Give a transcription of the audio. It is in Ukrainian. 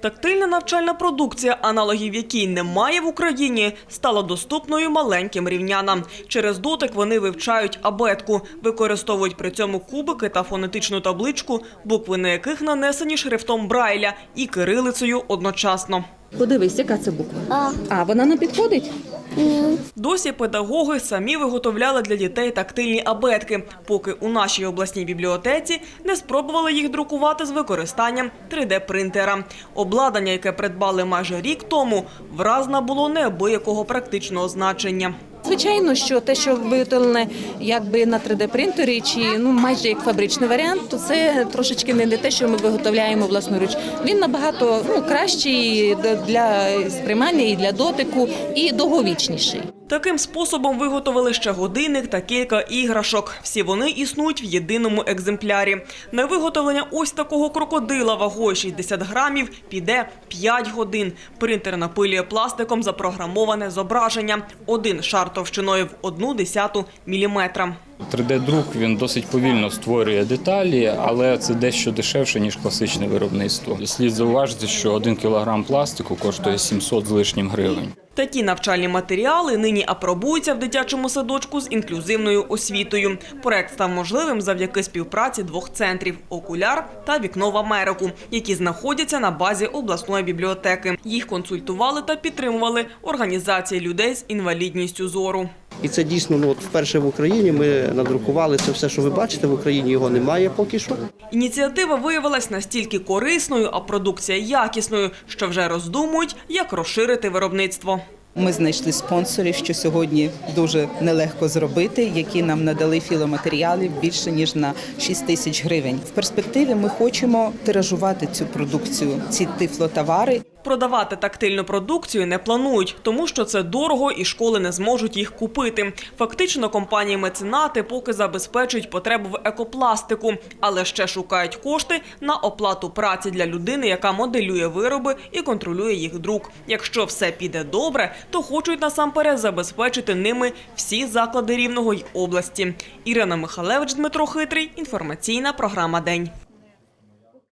Тактильна навчальна продукція, аналогів якій немає в Україні, стала доступною маленьким рівнянам. Через дотик вони вивчають абетку, використовують при цьому кубики та фонетичну табличку, букви на яких нанесені шрифтом Брайля і кирилицею одночасно. Подивись, яка це буква? А, А, вона не підходить? Досі педагоги самі виготовляли для дітей тактильні абетки, поки у нашій обласній бібліотеці не спробували їх друкувати з використанням 3D-принтера. Обладнання, яке придбали майже рік тому, враз набуло неабиякого практичного значення. Звичайно, що те, що виготовлене якби на 3D-принтері, чи ну майже як фабричний варіант, то це трошечки не те, що ми виготовляємо власноруч. Він набагато ну кращий для сприймання і для дотику, і довговічніший. Таким способом виготовили ще годинник та кілька іграшок. Всі вони існують в єдиному екземплярі. На виготовлення ось такого крокодила вагою 60 грамів піде 5 годин. Принтер напилює пластиком запрограмоване зображення. Один шар товщиною в одну десяту міліметра. 3D-друк він досить повільно створює деталі, але це дещо дешевше, ніж класичне виробництво. Слід зауважити, що один кілограм пластику коштує 700 з лишнім гривень. Такі навчальні матеріали нині апробуються в дитячому садочку з інклюзивною освітою. Проект став можливим завдяки співпраці двох центрів окуляр та вікно в Америку, які знаходяться на базі обласної бібліотеки. Їх консультували та підтримували організації людей з інвалідністю зору. І це дійсно ну, от вперше в Україні ми надрукували це все, що ви бачите. В Україні його немає поки що. Ініціатива виявилась настільки корисною, а продукція якісною, що вже роздумують, як розширити виробництво. Ми знайшли спонсорів, що сьогодні дуже нелегко зробити, які нам надали філоматеріалів більше ніж на 6 тисяч гривень. В перспективі ми хочемо тиражувати цю продукцію, ці тифлотовари. Продавати тактильну продукцію не планують, тому що це дорого і школи не зможуть їх купити. Фактично, компанії меценати поки забезпечують потребу в екопластику, але ще шукають кошти на оплату праці для людини, яка моделює вироби і контролює їх друк. Якщо все піде добре, то хочуть насамперед забезпечити ними всі заклади рівного й області. Ірина Михалевич, Дмитро Хитрий. Інформаційна програма День.